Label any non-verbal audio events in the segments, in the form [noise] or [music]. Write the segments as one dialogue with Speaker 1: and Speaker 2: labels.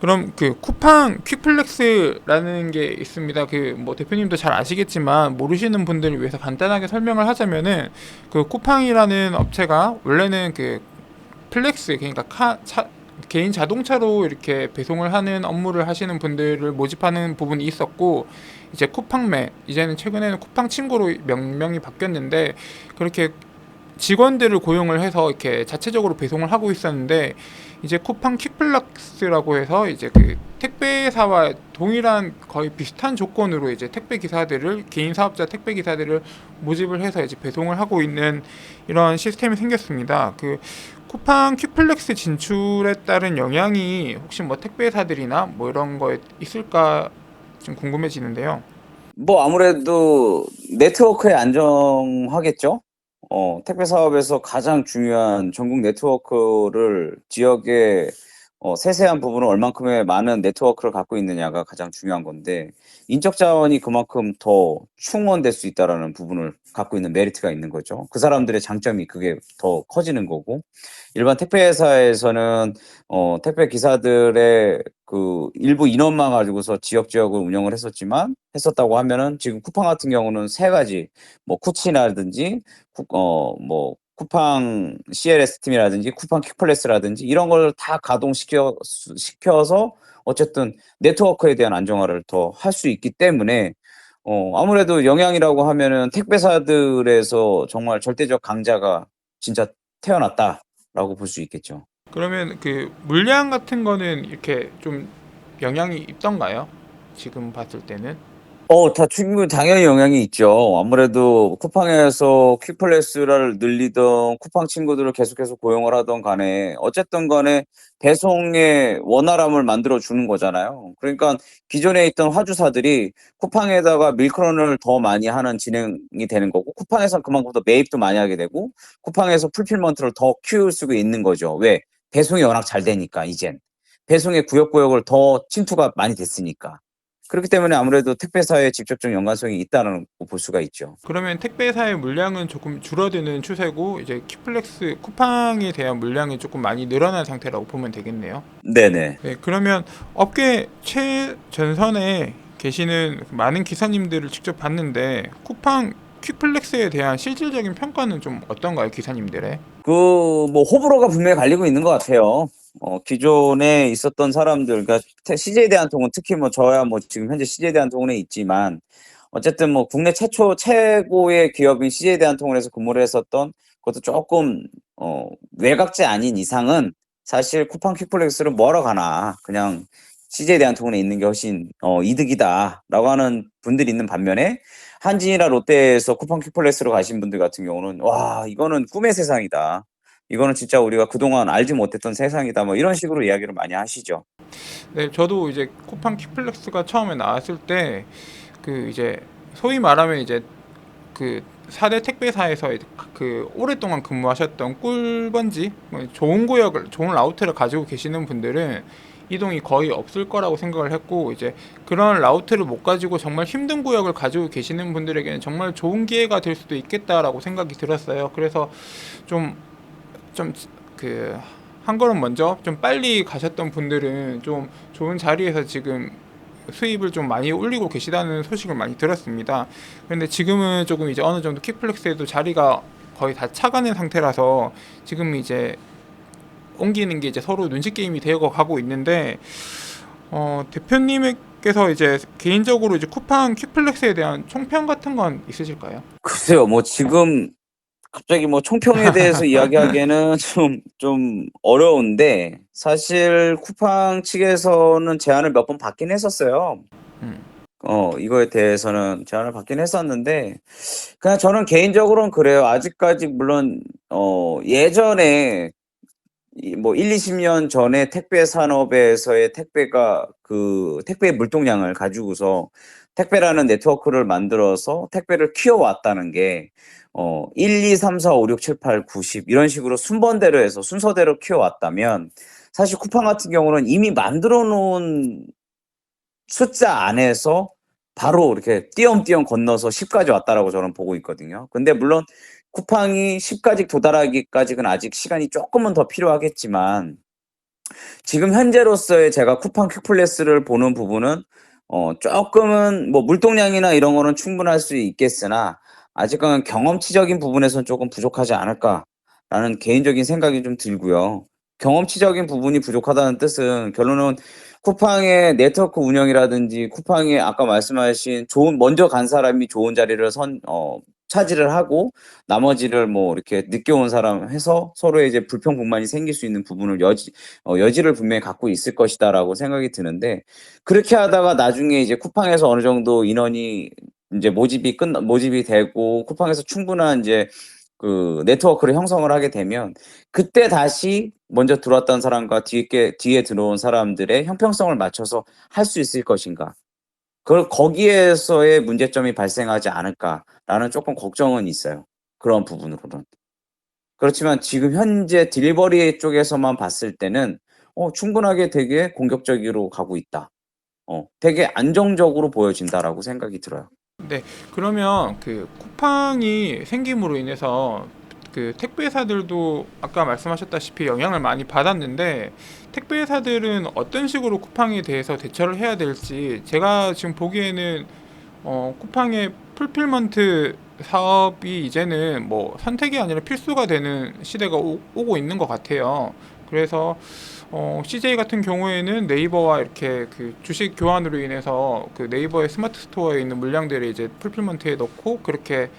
Speaker 1: 그럼 그 쿠팡 퀵플렉스라는 게 있습니다. 그 뭐 대표님도 잘 아시겠지만 모르시는 분들을 위해서 간단하게 설명을 하자면은 그 쿠팡이라는 업체가 원래는 그 플렉스 그러니까 카, 차, 개인 자동차로 이렇게 배송을 하는 업무를 하시는 분들을 모집하는 부분이 있었고 이제 쿠팡매 이제는 최근에는 쿠팡 친구로 명명이 바뀌었는데 그렇게 직원들을 고용을 해서 이렇게 자체적으로 배송을 하고 있었는데 이제 쿠팡 퀵플렉스라고 해서 이제 그 택배사와 동일한 거의 비슷한 조건으로 이제 택배 기사들을 개인 사업자 택배 기사들을 모집을 해서 이제 배송을 하고 있는 이런 시스템이 생겼습니다. 그 쿠팡 퀵플렉스 진출에 따른 영향이 혹시 뭐 택배사들이나 뭐 이런 거에 있을까 좀 궁금해지는데요.
Speaker 2: 뭐 아무래도 네트워크의 안정화겠죠? 어, 택배 사업에서 가장 중요한 전국 네트워크를 지역의 어, 세세한 부분을 얼만큼의 많은 네트워크를 갖고 있느냐가 가장 중요한 건데 인적 자원이 그만큼 더 충원될 수 있다라는 부분을 갖고 있는 메리트가 있는 거죠. 그 사람들의 장점이 그게 더 커지는 거고 일반 택배 회사에서는 어, 택배 기사들의 그 일부 인원만 가지고서 지역 지역을 운영을 했었지만 했었다고 하면은 지금 쿠팡 같은 경우는 세 가지 뭐 쿠치라든지 어뭐 쿠팡 CLS 팀이라든지 쿠팡 퀵플레스라든지 이런 걸 다 가동시켜 시켜서 어쨌든 네트워크에 대한 안정화를 더 할 수 있기 때문에 어 아무래도 영향이라고 하면은 택배사들에서 정말 절대적 강자가 진짜 태어났다라고 볼 수 있겠죠.
Speaker 1: 그러면 그 물량 같은 거는 이렇게 좀 영향이 있던가요? 지금 봤을 때는?
Speaker 2: 어, 다 충분히 당연히 영향이 있죠. 아무래도 쿠팡에서 퀵플레스를 늘리던 쿠팡 친구들을 계속해서 고용을 하던 간에 어쨌든 간에 배송의 원활함을 만들어 주는 거잖아요. 그러니까 기존에 있던 화주사들이 쿠팡에다가 밀크런을 더 많이 하는 진행이 되는 거고 쿠팡에서는 그만큼 더 매입도 많이 하게 되고 쿠팡에서 풀필먼트를 더 키울 수가 있는 거죠. 왜? 배송이 워낙 잘 되니까 이젠. 배송의 구역구역을 더 침투가 많이 됐으니까. 그렇기 때문에 아무래도 택배사에 직접적 연관성이 있다는 거볼 수가 있죠.
Speaker 1: 그러면 택배사의 물량은 조금 줄어드는 추세고 이제 퀵플렉스 쿠팡에 대한 물량이 조금 많이 늘어난 상태라고 보면 되겠네요.
Speaker 2: 네네.
Speaker 1: 네, 그러면 업계 최전선에 계시는 많은 기사님들을 직접 봤는데 쿠팡 퀵플렉스에 대한 실질적인 평가는 좀 어떤가요, 기사님들의?
Speaker 2: 그 뭐 호불호가 분명히 갈리고 있는 것 같아요. 어, 기존에 있었던 사람들, 그러니까 CJ 대한통운 특히 뭐 저야 뭐 지금 현재 CJ 대한통운에 있지만 어쨌든 뭐 국내 최초 최고의 기업인 CJ 대한통운에서 근무를 했었던 그것도 조금 어, 외곽지 아닌 이상은 사실 쿠팡 퀵플렉스를 뭐하러 가나 그냥 CJ 대한통운에 있는 게 훨씬 어, 이득이다라고 하는 분들이 있는 반면에 한진이나 롯데에서 쿠팡 퀵플렉스로 가신 분들 같은 경우는 와 이거는 꿈의 세상이다. 이거는 진짜 우리가 그동안 알지 못했던 세상이다. 뭐 이런 식으로 이야기를 많이 하시죠.
Speaker 1: 네, 저도 이제 쿠팡 퀵플렉스가 처음에 나왔을 때 그 이제 소위 말하면 이제 그 4대 택배사에서 그 오랫동안 근무하셨던 꿀번지 뭐 좋은 구역을 좋은 라우트를 가지고 계시는 분들은 이동이 거의 없을 거라고 생각을 했고 이제 그런 라우트를 못 가지고 정말 힘든 구역을 가지고 계시는 분들에게는 정말 좋은 기회가 될 수도 있겠다라고 생각이 들었어요. 그래서 좀 좀 그 한 걸음 먼저 좀 빨리 가셨던 분들은 좀 좋은 자리에서 지금 수입을 좀 많이 올리고 계시다는 소식을 많이 들었습니다. 그런데 지금은 조금 이제 어느 정도 키플렉스에도 자리가 거의 다 차가는 상태라서 지금 이제 옮기는 게 이제 서로 눈치 게임이 되어 가고 있는데 어, 대표님께서 이제 개인적으로 이제 쿠팡 퀵플렉스에 대한 총평 같은 건 있으실까요?
Speaker 2: 글쎄요, 뭐 지금 갑자기 뭐 총평에 대해서 [laughs] 이야기하기에는 좀, 좀 어려운데 사실 쿠팡 측에서는 제안을 몇 번 받긴 했었어요.
Speaker 1: 음.
Speaker 2: 어, 이거에 대해서는 제안을 받긴 했었는데, 그냥 저는 개인적으로는 그래요. 아직까지 물론, 어, 예전에 이 뭐 1, 20년 전에 택배 산업에서의 택배가 그 택배 물동량을 가지고서 택배라는 네트워크를 만들어서 택배를 키워왔다는 게 어, 1, 2, 3, 4, 5, 6, 7, 8, 9, 10 이런 식으로 순번대로 해서 순서대로 키워왔다면 사실 쿠팡 같은 경우는 이미 만들어 놓은 숫자 안에서 바로 이렇게 띄엄띄엄 건너서 10까지 왔다라고 저는 보고 있거든요. 근데 물론 쿠팡이 10까지 도달하기까지는 아직 시간이 조금은 더 필요하겠지만 지금 현재로서의 제가 쿠팡 퀵플레스를 보는 부분은 어 쪼끔은 뭐 물동량이나 이런 거는 충분할 수 있겠으나 아직은 '경험치적인 부분에선 쪼금 부족하지 않을까.'라는 개인적인 생각이 좀 들고요. 경험치적인 부분이 부족하다는 뜻은 결론은 쿠팡의 네트워크 운영이라든지 쿠팡이 아까 말씀하신 좋은 먼저 간 사람이 좋은 자리를 선 어 차지를 하고 나머지를 뭐 이렇게 늦게 온 사람 해서 서로의 이제 불평불만이 생길 수 있는 부분을 여지 어 여지를 분명히 갖고 있을 것이다라고 생각이 드는데 그렇게 하다가 나중에 이제 쿠팡에서 어느 정도 인원이 인제 모집이 끝나 모집이 되고 쿠팡에서 충분한 인제 그 네트워크를 형성을 하게 되면 그때 다시 먼저 들어왔던 사람과 뒤에 뒤에 들어온 사람들의 형평성을 맞춰서 할 수 있을 것인가. 그걸 '거기에서의 문제점이 발생하지 않을까.'라는 쪼끔 걱정은 있어요, 그런 부분으로는. 그렇지만 지금 현재 딜리버리 쪽에서만 봤을 때는 어 충분하게 되게 공격적으로 가고 있다. 어 되게 안정적으로 보여진다라고 생각이 들어요.
Speaker 1: 네. 그러면 그 쿠팡이 생김으로 인해서 그 택배사들도 아까 말씀하셨다시피 영향을 많이 받았는데 택배사들은 어떤 식으로 쿠팡에 대해서 대처를 해야 될지 제가 지금 보기에는 어 쿠팡의 풀필먼트 사업이 이제는 뭐 선택이 아니라 필수가 되는 시대가 오 오고 있는 것 같아요. 그래서 어 CJ 같은 경우에는 네이버와 이렇게 그 주식 교환으로 인해서 그 네이버의 스마트 스토어에 있는 물량들을 이제 풀필먼트에 넣고 그렇게 배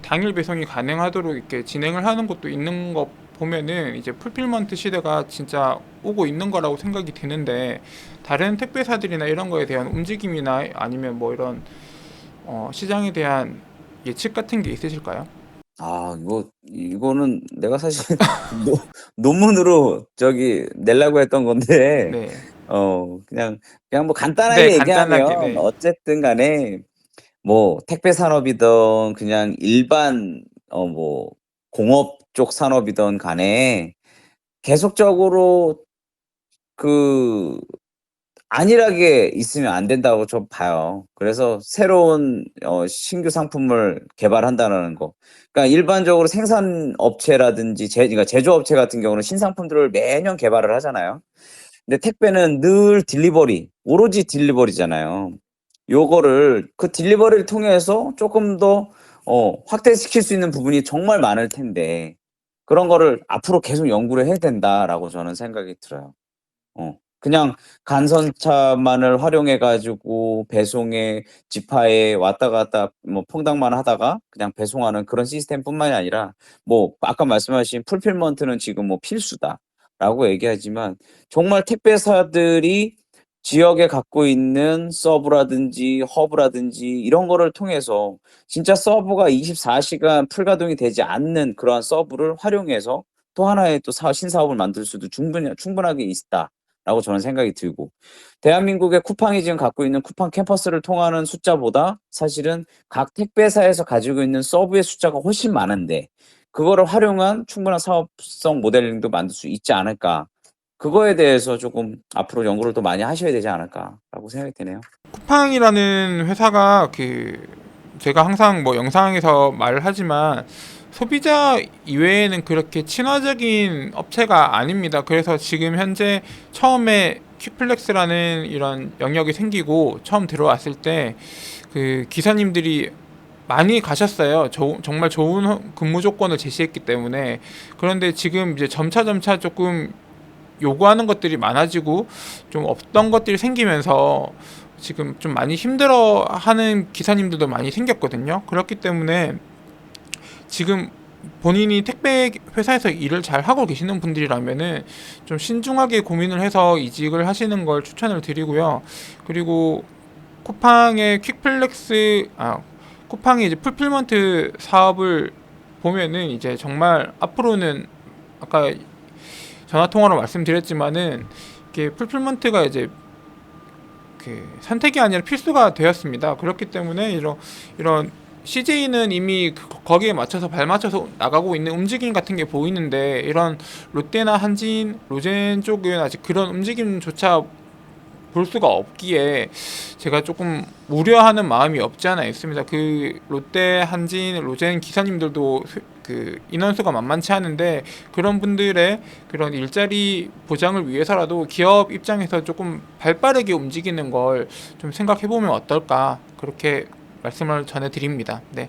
Speaker 1: 당일 배송이 가능하도록 이렇게 진행을 하는 것도 있는 거 보면은 이제 풀필먼트 시대가 진짜 오고 있는 거라고 생각이 드는데 다른 택배사들이나 이런 거에 대한 움직임이나 아니면 뭐 이런 어 시장에 대한 예측 같은 게 있으실까요?
Speaker 2: 아 이거 이거는 내가 사실 [laughs] 노 논문으로 저기 내려고 했던 건데
Speaker 1: 네.
Speaker 2: 어 그냥 그냥 뭐 간단하게
Speaker 1: 네 간단하게
Speaker 2: 얘기하면
Speaker 1: 네.
Speaker 2: 어쨌든 간에 뭐 택배 산업이든 그냥 일반 어 뭐 공업 쪽 산업이든 간에 계속적으로 그 안일하게 있으면 안 된다고 좀 봐요. 그래서 새로운 어 신규 상품을 개발한다라는 거. 그러니까 일반적으로 생산 업체라든지 제 그러니까 제조업체 같은 경우는 신상품들을 매년 개발을 하잖아요. 근데 택배는 늘 딜리버리, 오로지 딜리버리잖아요. 요거를 그 딜리버리를 통해서 쪼끔 더어 확대시킬 수 있는 부분이 정말 많을 텐데 그런 거를 '앞으로 계속 연구를 해야 된다.'라고 저는 생각이 들어요. 어 그냥 간선차만을 활용해 가지고 배송에 지파에 왔다 갔다 뭐 퐁당만 하다가 그냥 배송하는 그런 시스템뿐만이 아니라 뭐 아까 말씀하신 풀필먼트는 지금 뭐 필수다라고 얘기하지만 정말 택배사들이 지역에 갖고 있는 서브라든지 허브라든지 이런 거를 통해서 진짜 서버가 24 시간 풀가동이 되지 않는 그러한 서브를 활용해서 또 하나의 또 사 신사업을 만들 수도 충분히 충분하게 있다라고 저는 생각이 들고 대한민국의 쿠팡이 지금 갖고 있는 쿠팡 캠퍼스를 통하는 숫자보다 사실은 각 택배사에서 가지고 있는 서브의 숫자가 훨씬 많은데 그거를 활용한 충분한 사업성 모델링도 만들 수 있지 않을까. 그거에 대해서 조금 '앞으로 연구를 더 많이 하셔야 되지 않을까.'라고 생각이 드네요.
Speaker 1: 쿠팡이라는 회사가 그 제가 항상 뭐 영상에서 말을 하지만 소비자 이외에는 그렇게 친화적인 업체가 아닙니다. 그래서 지금 현재 처음에 퀵플렉스라는 이런 영역이 생기고 처음 들어왔을 때 그 기사님들이 많이 가셨어요. 저, 정말 좋은 허- 근무 조건을 제시했기 때문에 그런데 지금 이제 점차 점차 조금 요구하는 것들이 많아지고 좀 없던 것들이 생기면서 지금 좀 많이 힘들어 하는 기사님들도 많이 생겼거든요. 그렇기 때문에 지금 본인이 택배 회사에서 일을 잘 하고 계시는 분들이라면은 좀 신중하게 고민을 해서 이직을 하시는 걸 추천을 드리고요. 그리고 쿠팡의 퀵플렉스 아 쿠팡이 이제 풀필먼트 사업을 보면은 이제 정말 앞으로는 아까 전화 통화로 말씀드렸지만은 이게 풀필먼트가 이제 그 선택이 아니라 필수가 되었습니다. 그렇기 때문에 이런 이런 CJ는 이미 그- 거기에 맞춰서 발맞춰서 나가고 있는 움직임 같은 게 보이는데 이런 롯데나 한진, 로젠 쪽은 아직 그런 움직임조차 볼 수가 없기에 제가 조금 우려하는 마음이 없지 않아 있습니다. 그 롯데, 한진, 로젠 기사님들도 그 인원수가 만만치 않은데 그런 분들의 그런 일자리 보장을 위해서라도 기업 입장에서 조금 발빠르게 움직이는 걸 좀 생각해 보면 어떨까 그렇게 말씀을 전해드립니다. 네.